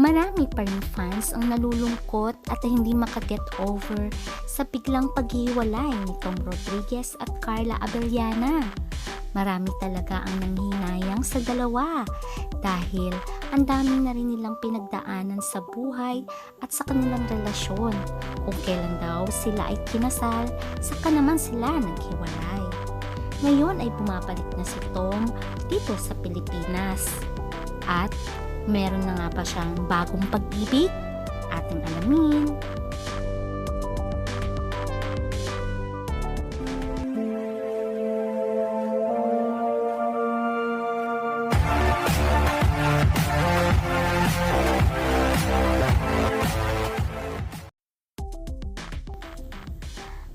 Marami pa rin fans ang nalulungkot at hindi makaget over sa biglang paghiwalay ni Tom Rodriguez at Carla Abellana. Marami talaga ang nanghinayang sa dalawa dahil ang dami na rin nilang pinagdaanan sa buhay at sa kanilang relasyon. Kung kailan daw sila ay kinasal, saka naman sila naghiwalay. Ngayon ay bumabalik na si Tom dito sa Pilipinas. At meron na nga ba siyang bagong pag-ibig? Ating alamin.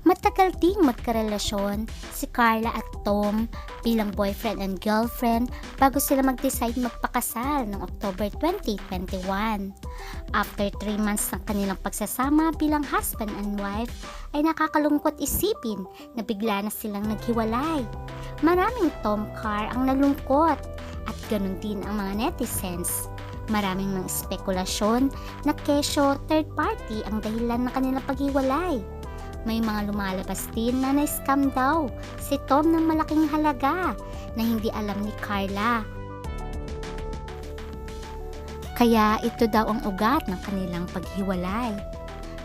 Matagal ding magkarelasyon si Carla at Tom bilang boyfriend and girlfriend bago sila mag-decide magpakasal noong October 2021. After 3 months ng kanilang pagsasama bilang husband and wife, ay nakakalungkot isipin na bigla na silang naghiwalay. Maraming Tom Car ang nalungkot at ganun din ang mga netizens. Maraming mga spekulasyon na kesyo third party ang dahilan ng kanilang paghiwalay. May mga lumalabas din na na-scam daw si Tom ng malaking halaga na hindi alam ni Carla. Kaya ito daw ang ugat ng kanilang paghiwalay.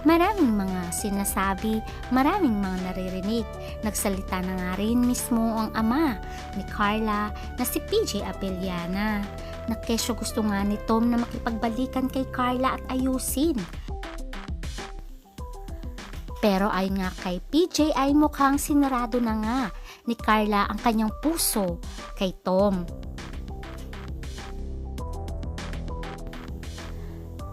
Maraming mga sinasabi, maraming mga naririnig. Nagsalita na nga rin mismo ang ama ni Carla na si PJ Abellana na kesyo gusto nga ni Tom na makipagbalikan kay Carla at ayusin pero ayon nga kay PJ ay mukhang sinarado na nga ni Carla ang kanyang puso kay Tom.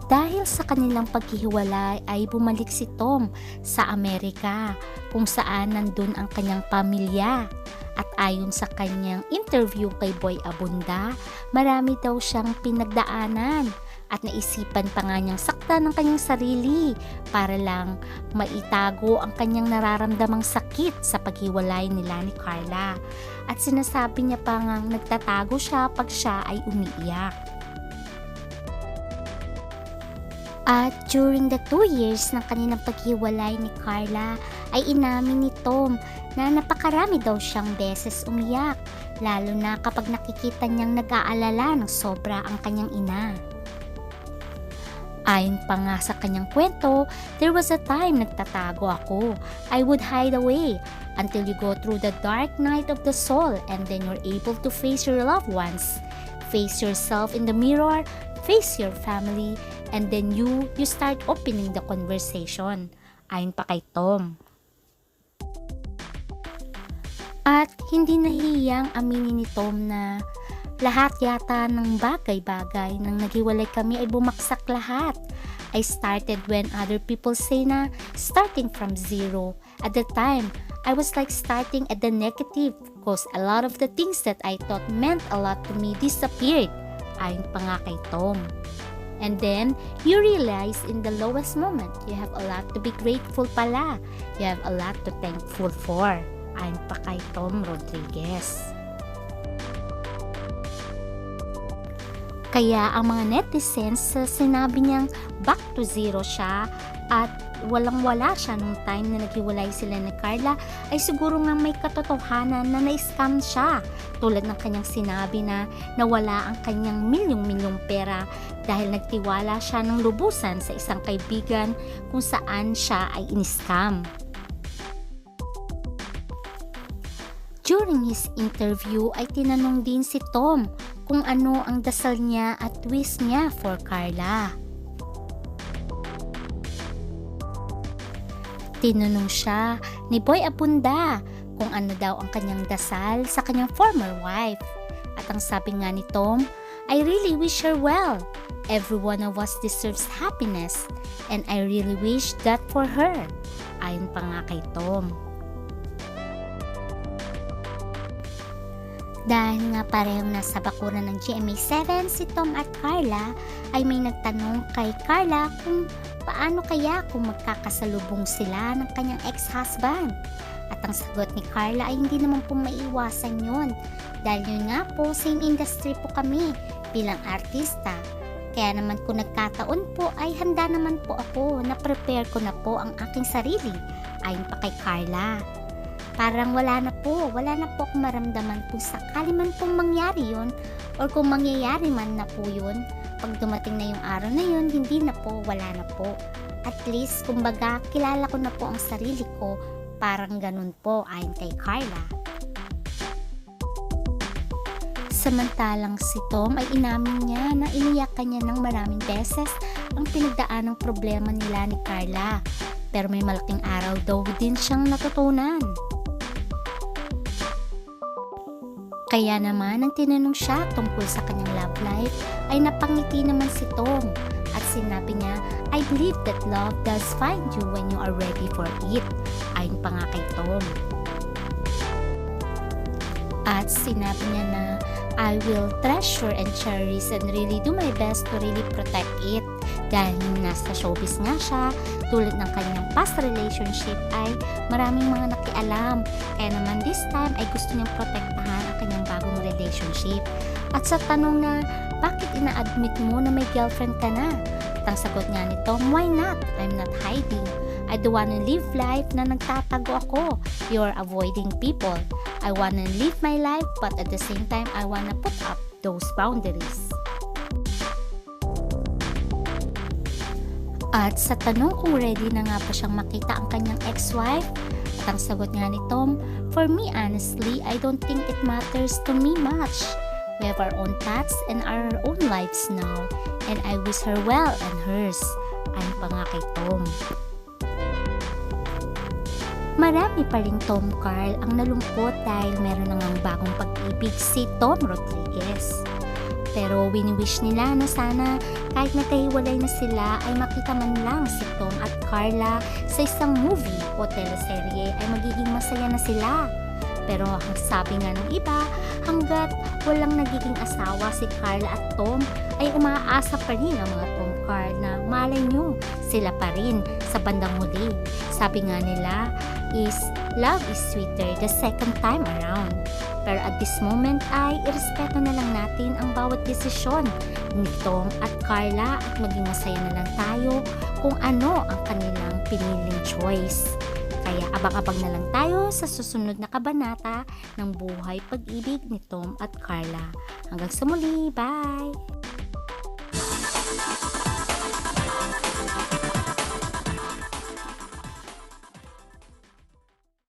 Dahil sa kanilang paghihiwalay ay bumalik si Tom sa Amerika kung saan nandun ang kanyang pamilya. At ayon sa kanyang interview kay Boy Abunda, marami daw siyang pinagdaanan at naisipan pa nga niyang saktan ng kanyang sarili para lang maitago ang kanyang nararamdamang sakit sa paghiwalay nila ni Carla. At sinasabi niya pa nga nagtatago siya pag siya ay umiiyak. At during the two years ng kanilang paghiwalay ni Carla ay inamin ni Tom na napakarami daw siyang beses umiyak lalo na kapag nakikita niyang nag-aalala ng sobra ang kanyang ina. Ayon pa nga sa kanyang kwento, there was a time nagtatago ako. I would hide away until you go through the dark night of the soul and then you're able to face your loved ones. Face yourself in the mirror, face your family, and then you, you start opening the conversation. Ayon pa kay Tom. At hindi nahiyang aminin ni Tom na lahat yata ng bagay-bagay nang naghiwalay kami ay bumaksak lahat. I started when other people say na starting from zero. At the time, I was like starting at the negative because a lot of the things that I thought meant a lot to me disappeared. Ayon pa nga kay Tom. And then, you realize in the lowest moment, you have a lot to be grateful pala. You have a lot to thankful for. Ayon pa kay Tom Rodriguez. Kaya ang mga netizens sa sinabi niyang back to zero siya at walang wala siya nung time na naghiwalay sila ni Carla ay siguro nga may katotohanan na na-scam siya tulad ng kanyang sinabi na nawala ang kanyang milyong-milyong pera dahil nagtiwala siya ng lubusan sa isang kaibigan kung saan siya ay in-scam. During his interview ay tinanong din si Tom kung ano ang dasal niya at wish niya for Carla. Tinanong siya ni Boy Abunda kung ano daw ang kanyang dasal sa kanyang former wife. At ang sabi nga ni Tom, I really wish her well. Every one of us deserves happiness and I really wish that for her. Ayon pa nga kay Tom. Dahil nga parehong nasa bakuran ng GMA7, si Tom at Carla ay may nagtanong kay Carla kung paano kaya kung magkakasalubong sila ng kanyang ex-husband. At ang sagot ni Carla ay hindi naman po maiwasan yun dahil yun nga po same industry po kami bilang artista. Kaya naman kung nagkataon po ay handa naman po ako na prepare ko na po ang aking sarili ayon pa kay Carla. Parang wala na po, wala na po akong maramdaman kung sakali man pong mangyari yun or kung mangyayari man na po yun. Pag dumating na yung araw na yun, hindi na po, wala na po. At least, kumbaga, kilala ko na po ang sarili ko, parang ganun po ayon kay Carla. Samantalang si Tom ay inamin niya na iniyakan niya ng maraming beses ang pinagdaan ng problema nila ni Carla. Pero may malaking araw daw din siyang natutunan. Kaya naman nang tinanong siya tungkol sa kanyang love life ay napangiti naman si Tom at sinabi niya, I believe that love does find you when you are ready for it. Ayon pa nga kay Tom. At sinabi niya na I will treasure and cherish and really do my best to really protect it. Dahil nasa showbiz nga siya, tulad ng kanyang past relationship ay maraming mga nakialam. Kaya naman this time ay gusto niyang protektahan ang kanyang bagong relationship. At sa tanong na, bakit ina-admit mo na may girlfriend ka na? At ang sagot nga ni Tom, why not? I'm not hiding. I do wanna live life na nagtatago ako. You're avoiding people. I wanna live my life but at the same time, I wanna put up those boundaries. At sa tanong kung ready na nga pa siyang makita ang kanyang ex-wife, at ang sagot nga ni Tom, For me honestly, I don't think it matters to me much. We have our own paths and our own lives now, and I wish her well and hers. Ayon pa nga kay Tom. Marami pa rin Tom Carl ang nalungkot dahil meron na ngang bagong pag-ibig si Tom Rodriguez. Pero wini-wish nila na sana kahit nagkahiwalay na sila ay makita man lang si Tom at Carla sa isang movie o teleserye ay magiging masaya na sila. Pero ang sabi nga ng iba, hanggat walang nagiging asawa si Carla at Tom ay umaasa pa rin ang mga Tom Carl na malay nyo sila pa rin sa bandang huli. Sabi nga nila is love is sweeter the second time around. Pero at this moment ay irespeto na lang natin ang bawat desisyon ni Tom at Carla at maging masaya na lang tayo kung ano ang kanilang piniling choice. Kaya abang-abang na lang tayo sa susunod na kabanata ng buhay pag-ibig ni Tom at Carla. Hanggang sa muli, bye!